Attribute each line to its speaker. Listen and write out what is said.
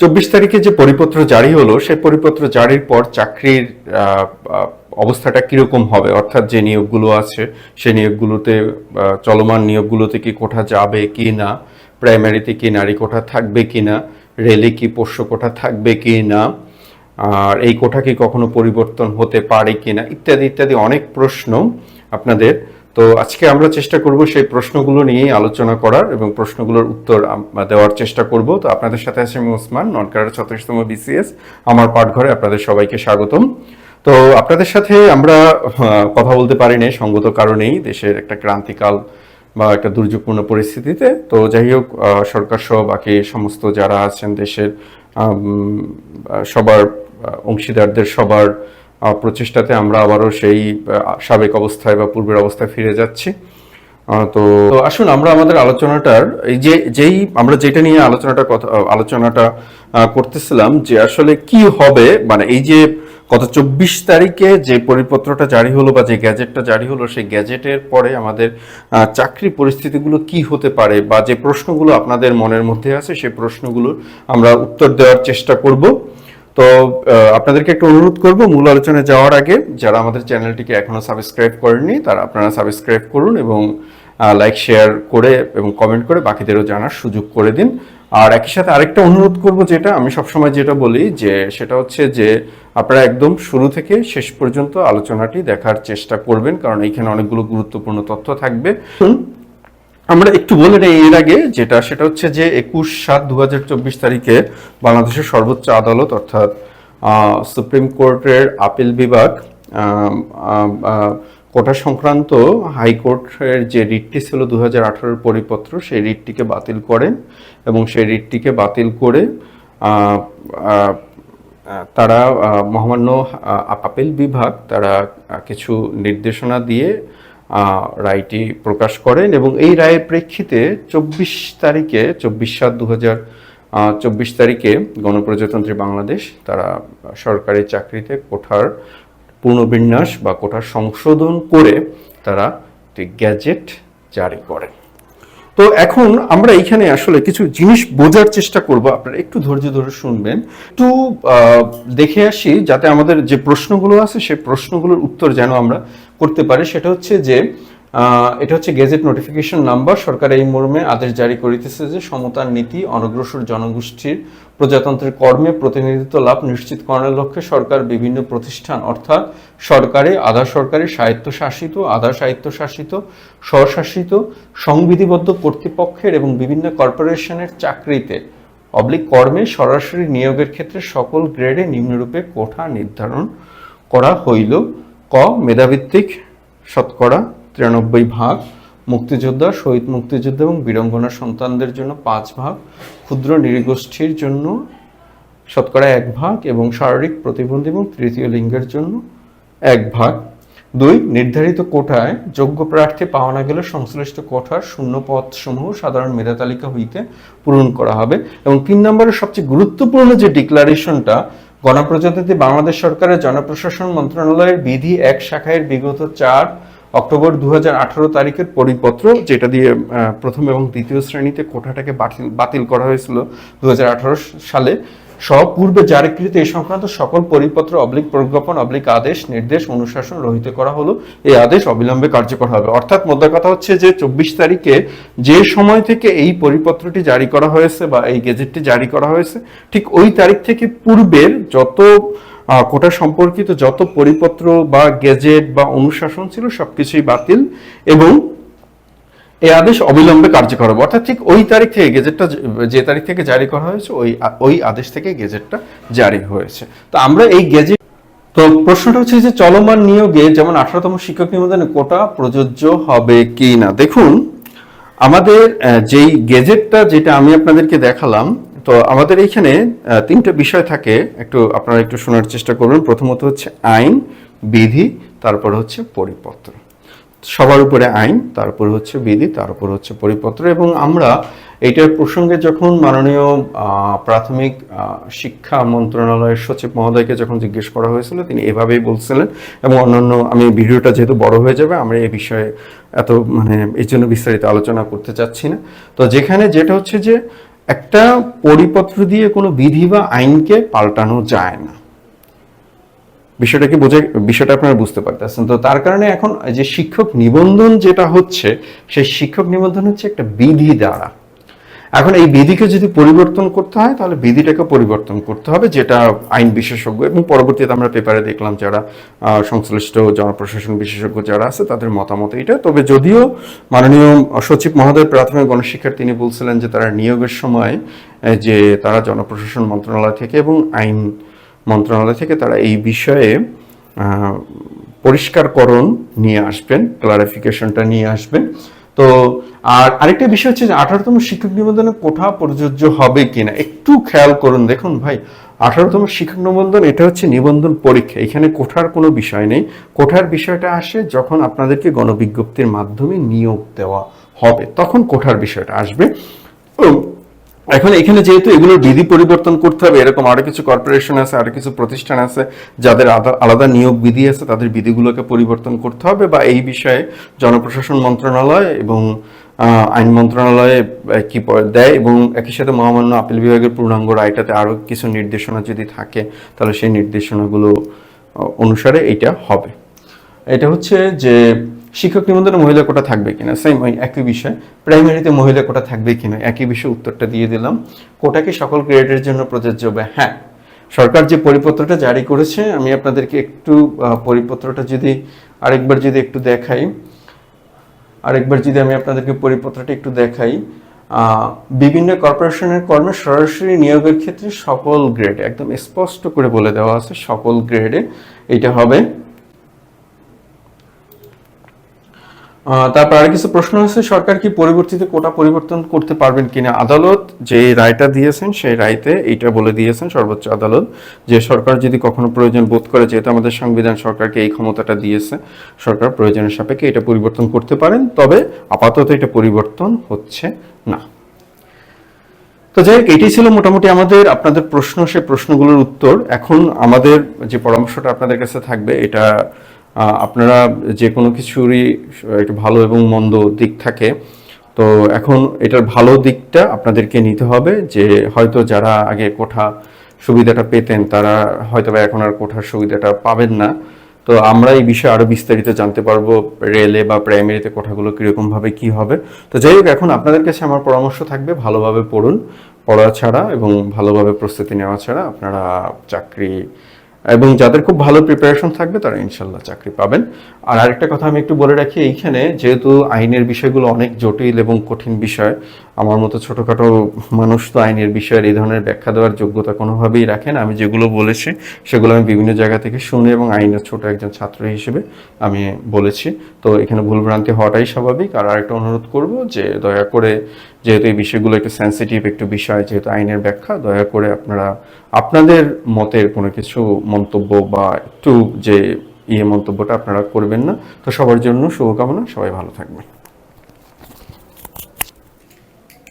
Speaker 1: চব্বিশ তারিখে যে পরিপত্র জারি হলো, সেই পরিপত্র জারির পর চাকরির অবস্থাটা কীরকম হবে? অর্থাৎ যে নিয়োগগুলো আছে, সেই নিয়োগগুলোতে চলমান নিয়োগগুলোতে কি কোঠা যাবে কি না? প্রাইমারিতে কি নারী কোঠা থাকবে কি না? রেলে কি পোষ্য কোঠা থাকবে কি না? আর এই কোঠা কি কখনো পরিবর্তন হতে পারে কিনা ইত্যাদি ইত্যাদি অনেক প্রশ্ন আপনাদের তো আজকে আমরা চেষ্টা করব সেই প্রশ্নগুলো নিয়েই আলোচনা করার এবং প্রশ্নগুলোর উত্তর দেওয়ার চেষ্টা করব। তো আপনাদের সাথে আছে আমি ওসমান নন ছত্রিশতম বিসিএস, আমার পাঠঘরে আপনাদের সবাইকে স্বাগতম। তো আপনাদের সাথে আমরা কথা বলতে পারি না সঙ্গত কারণেই দেশের একটা ক্রান্তিকাল বা একটা দুর্যোগপূর্ণ পরিস্থিতিতে। তো যাই হোক সরকার সহ বাকি সমস্ত যারা আছেন দেশের সবার অংশীদারদের সবার প্রচেষ্টাতে আমরা আবারও সেই সাবেক অবস্থায় বা পূর্বের অবস্থায় ফিরে যাচ্ছি। তো আসুন আমরা আমাদের আলোচনাটার, এই যে, যেই আমরা যেটা নিয়ে আলোচনাটা কথা আলোচনাটা করতেছিলাম যে আসলে কি হবে মানে এই যে গত চব্বিশ তারিখে যে পরিপত্রটা জারি হলো বা যে গ্যাজেটটা জারি হলো, সেই গ্যাজেটের পরে আমাদের চাকরি পরিস্থিতিগুলো কি হতে পারে বা যে প্রশ্নগুলো আপনাদের মনের মধ্যে আছে সেই প্রশ্নগুলোর আমরা উত্তর দেওয়ার চেষ্টা করব। তো আপনাদেরকে একটু অনুরোধ করব, মূল আলোচনায় যাওয়ার আগে যারা আমাদের চ্যানেলটিকে এখনও সাবস্ক্রাইব করেননি, তারা আপনারা সাবস্ক্রাইব করুন এবং লাইক, শেয়ার করে এবং কমেন্ট করে বাকিদেরও জানার সুযোগ করে দিন। আর একই সাথে আরেকটা অনুরোধ করব যেটা, আমি সবসময় যেটা বলি যে, সেটা হচ্ছে যে, আপনারা একদম শুরু থেকে শেষ পর্যন্ত আলোচনাটি দেখার চেষ্টা করবেন, কারণ এইখানে অনেকগুলো গুরুত্বপূর্ণ তথ্য থাকবে। আমরা একটু বলে নেই এর আগে, যেটা সেটা হচ্ছে যে একুশ সাত দু তারিখে বাংলাদেশের সর্বোচ্চ আদালত অর্থাৎ সুপ্রিম কোর্টের আপিল বিভাগ কোটা সংক্রান্ত হাইকোর্টের যে রিটটি ছিল দু হাজার পরিপত্র, সেই রিটটিকে বাতিল করেন এবং সেই রিটটিকে বাতিল করে তারা মহামান্য আপিল বিভাগ তারা কিছু নির্দেশনা দিয়ে রায়টি প্রকাশ করেন এবং এই রায়ের প্রেক্ষিতে চব্বিশ তারিখে, চব্বিশ সাত দু হাজার চব্বিশ তারিখে গণপ্রজাতন্ত্রী বাংলাদেশ তারা সরকারি চাকরিতে কোঠার পুনর্বিন্যাস বা কোঠার সংশোধন করে তারা একটি গ্যাজেট জারি করেন। তো এখন আমরা এইখানে আসলে কিছু জিনিস বোঝার চেষ্টা করব। আপনারা একটু ধৈর্য ধরে শুনবেন। একটু দেখে আসি যাতে আমাদের যে প্রশ্নগুলো আছে সেই প্রশ্নগুলোর উত্তর যেন আমরা করতে পারি। সেটা হচ্ছে যে এটা হচ্ছে গেজেট নোটিফিকেশন নাম্বার সরকার এই মর্মে আদেশ জারি করিতেছে যে সমতার নীতি, অনগ্রসর জনগোষ্ঠীর প্রজাতন্ত্রের কর্মে প্রতিনিধিত্ব লাভ নিশ্চিত করার লক্ষ্যে সরকার বিভিন্ন প্রতিষ্ঠান, অর্থাৎ সরকারি, আধা সরকারি স্বায়ত্তশাসিত, আধা স্বায়ত্তশাসিত, স্বশাসিত, সংবিধিবদ্ধ কর্তৃপক্ষের এবং বিভিন্ন কর্পোরেশনের চাকরিতে। অবলিক কর্মে সরাসরি নিয়োগের ক্ষেত্রে সকল গ্রেডে নিম্নরূপে কোঠা নির্ধারণ করা হইল। ক, মেধাভিত্তিক শতকরা তিরানব্বই ভাগ, মুক্তিযোদ্ধা, শহীদ মুক্তিযোদ্ধা এবং বীরঙ্গনা সন্তানদের জন্য পাঁচ ভাগ, ক্ষুদ্র নৃগোষ্ঠীর জন্য শতকরা এক ভাগ এবং শারীরিক প্রতিবন্ধী এবং তৃতীয় লিঙ্গের জন্য এক ভাগ। দুই, নির্ধারিত কোটায় যোগ্য প্রার্থী পাওয়া না গেলে সংশ্লিষ্ট কোঠার শূন্য পদসমূহ সাধারণ মেধা তালিকা হইতে পূরণ করা হবে। এবং তিন নম্বরের সবচেয়ে গুরুত্বপূর্ণ যে ডিক্লারেশনটা, গণপ্রজাতন্ত্রী বাংলাদেশ সরকারের জনপ্রশাসন মন্ত্রণালয়ের বিধি এক শাখায় বিগত চার অক্টোবর দু হাজার আঠারো তারিখের পরিপত্র, যেটা দিয়ে প্রথম এবং দ্বিতীয় শ্রেণীতে কোঠাটাকে বাতিল করা হয়েছিল দু সালে। সব পূর্বে জারিকৃত এই সংক্রান্ত সকল পরিপত্র, অবলিক প্রজ্ঞাপন, অবলিক আদেশ, নির্দেশ, অনুশাসন রহিত করা হলো। এই আদেশ অবিলম্বে কার্যকর হবে। অর্থাৎ মোদ্দা কথা হচ্ছে যে, চব্বিশ তারিখে যে সময় থেকে এই পরিপত্রটি জারি করা হয়েছে বা এই গেজেটটি জারি করা হয়েছে, ঠিক ওই তারিখ থেকে পূর্বের যত কোটা সম্পর্কিত যত পরিপত্র বা গেজেট বা অনুশাসন ছিল সবকিছুই বাতিল এবং এই আদেশ অবিলম্বে কার্যকর হবে। অর্থাৎ ঠিক ওই তারিখ থেকে গেজেটটা যে- তারিখ থেকে জারি করা হয়েছে, ওই ওই আদেশ থেকে গেজেটটা জারি হয়েছে। তো আমরা এই গেজেট তো প্রশ্নটা হচ্ছে যে চলমান নিয়োগে যেমন আঠারোতম শিক্ষক নিবন্ধনে কোটা প্রযোজ্য হবে কি না দেখুন, আমাদের যেই গেজেটটা যেটা আমি আপনাদেরকে দেখালাম তো আমাদের এইখানে তিনটা বিষয় থাকে। একটু আপনারা একটু শোনার চেষ্টা করবেন। প্রথমত হচ্ছে আইন, বিধি, তারপর হচ্ছে পরিপত্র। সবার উপরে আইন, তারপর হচ্ছে বিধি, তারপর হচ্ছে পরিপত্র। এবং আমরা এইটার প্রসঙ্গে যখন মাননীয় প্রাথমিক শিক্ষা মন্ত্রণালয়ের সচিব মহোদয়কে যখন জিজ্ঞেস করা হয়েছিল, তিনি এভাবেই বলছিলেন। এবং অন্যান্য, আমি ভিডিওটা যেহেতু বড় হয়ে যাবে, আমরা এই বিষয়ে এত মানে এই জন্য বিস্তারিত আলোচনা করতে চাচ্ছি না। তো যেখানে যেটা হচ্ছে যে একটা পরিপত্র দিয়ে কোনো বিধি বা আইনকে পাল্টানো যায় না। বিষয়টাকে বোঝে, বিষয়টা আপনারা বুঝতে পারতেছেন। তো তার কারণে এখন যে শিক্ষক নিবন্ধন যেটা হচ্ছে, সেই শিক্ষক নিবন্ধন হচ্ছে একটা বিধি দ্বারা এখন এই বিধিকে যদি পরিবর্তন করতে হয়, তাহলে বিধিটাকে পরিবর্তন করতে হবে, যেটা আইন বিশেষজ্ঞ এবং পরবর্তীতে আমরা পেপারে দেখলাম যারা সংশ্লিষ্ট জনপ্রশাসন বিশেষজ্ঞ যারা আছে, তাদের মতামত এটা তবে যদিও মাননীয় সচিব মহোদয় প্রাথমিক গণশিক্ষার তিনি বলছিলেন যে তারা নিয়োগের সময় যে তারা জনপ্রশাসন মন্ত্রণালয় থেকে এবং আইন মন্ত্রণালয় থেকে তারা এই বিষয়ে পরিষ্কারকরণ নিয়ে আসবেন ক্লারিফিকেশনটা নিয়ে আসবেন। তো, আর আরেকটা বিষয় হচ্ছে যে আঠারোতম শিক্ষক নিবন্ধনে কোঠা প্রযোজ্য হবে কিনা, একটু খেয়াল করুন। দেখুন ভাই, আঠারোতম শিক্ষক নিবন্ধন, এটা হচ্ছে নিবন্ধন পরীক্ষা। এখানে কোঠার কোনো বিষয় নেই। কোঠার বিষয়টা আসে যখন আপনাদেরকে গণবিজ্ঞপ্তির মাধ্যমে নিয়োগ দেওয়া হবে, তখন কোঠার বিষয়টা আসবে। এখন এখানে যেহেতু এগুলোর বিধি পরিবর্তন করতে হবে, এরকম আরও কিছু কর্পোরেশন আছে, আরও কিছু প্রতিষ্ঠান আছে, যাদের আলাদা নিয়োগ বিধি আছে, তাদের বিধিগুলোকে পরিবর্তন করতে হবে বা এই বিষয়ে জনপ্রশাসন মন্ত্রণালয় এবং আইন মন্ত্রণালয়ে কি দেয় এবং একই সাথে মহামান্য আপিল বিভাগের পূর্ণাঙ্গ রায়টাতে আরও কিছু নির্দেশনা যদি থাকে, তাহলে সেই নির্দেশনাগুলো অনুসারে এটা হবে। এটা হচ্ছে যে শিক্ষক নিবন্ধনে মহিলা কোটা থাকবে কিনা? সেম ওই একই বিষয়। প্রাইমারিতে মহিলা কোটা থাকবে কিনা? একই বিষয়ে উত্তরটা দিয়ে দিলাম। কোটা কি সকল গ্রেডের জন্য প্রযোজ্য? হবে হ্যাঁ। সরকার যে পরিপত্রটা জারি করেছে, আমি আপনাদেরকে একটু পরিপত্রটা যদি আরেকবার যদি একটু দেখাই, আরেকবার যদি আমি আপনাদেরকে পরিপত্রটা একটু দেখাই বিভিন্ন কর্পোরেশনের কর্মে সরাসরি নিয়োগের ক্ষেত্রে সকল গ্রেডে একদম স্পষ্ট করে বলে দেওয়া আছে, সকল গ্রেডে এটা হবে তারপর আর কিছু প্রশ্ন আছে, সরকার কি পরিবর্তিত কোটা পরিবর্তন করতে পারবেন কিনা? আদালত যে রায়টা দিয়েছেন, সেই রায়তে এইটা বলে দিয়েছেন সর্বোচ্চ আদালত, যে সরকার যদি কখনো প্রয়োজন বোধ করে, যেহেতু আমাদের সংবিধান সরকারকে এই ক্ষমতাটা দিয়েছে, সরকার প্রয়োজনের সাপেক্ষে এটা পরিবর্তন করতে পারেন, তবে আপাতত এটা পরিবর্তন হচ্ছে না। তো যাই হোক এটাই ছিল মোটামুটি আমাদের, আপনাদের প্রশ্ন, সে প্রশ্নগুলোর উত্তর। এখন আমাদের যে পরামর্শটা আপনাদের কাছে থাকবে, এটা আপনারা যে কোনো কিছুরই একটা ভালো এবং মন্দ দিক থাকে। তো এখন এটার ভালো দিকটা আপনাদেরকে নিতে হবে যে হয়তো যারা আগে কোঠা সুবিধাটা পেতেন, তারা হয়তো বা এখন আর কোঠার সুবিধাটা পাবেন না। তো আমরা এই বিষয়ে আরও বিস্তারিত জানতে পারব, রেলে বা প্রাইমারিতে কোঠাগুলো কীরকমভাবে কি হবে। তো যাই হোক, এখন আপনাদের কাছে আমার পরামর্শ থাকবে, ভালোভাবে পড়ুন। পড়া ছাড়া এবং ভালোভাবে প্রস্তুতি নেওয়া ছাড়া আপনারা চাকরি এবং যাদের খুব ভালো প্রিপারেশন থাকবে তারা ইনশাল্লাহ চাকরি পাবেন। আর আরেকটা কথা আমি একটু বলে রাখি, এইখানে যেহেতু আইনের বিষয়গুলো অনেক জটিল এবং কঠিন বিষয়, আমার মতো ছোটখাটো মানুষ তো আইনের বিষয়ের এই ধরনের ব্যাখ্যা দেওয়ার যোগ্যতা কোনোভাবেই রাখেন আমি যেগুলো বলেছি, সেগুলো আমি বিভিন্ন জায়গা থেকে শুনে এবং আইনের ছোট একজন ছাত্র হিসেবে আমি বলেছি। তো এখানে ভুলভ্রান্তি হওয়াটাই স্বাভাবিক। আর আরেকটা অনুরোধ করব যে দয়া করে, যেহেতু এই বিষয়গুলো একটু সেন্সিটিভ একটু বিষয়, যেহেতু আইনের ব্যাখ্যা, দয়া করে আপনারা, আপনাদের মতের কোনো কিছু মন্তব্য বা একটু যে ইয়ে মন্তব্যটা আপনারা করবেন না, তো সবার জন্য শুভকামনা, সবাই ভালো থাকবেন।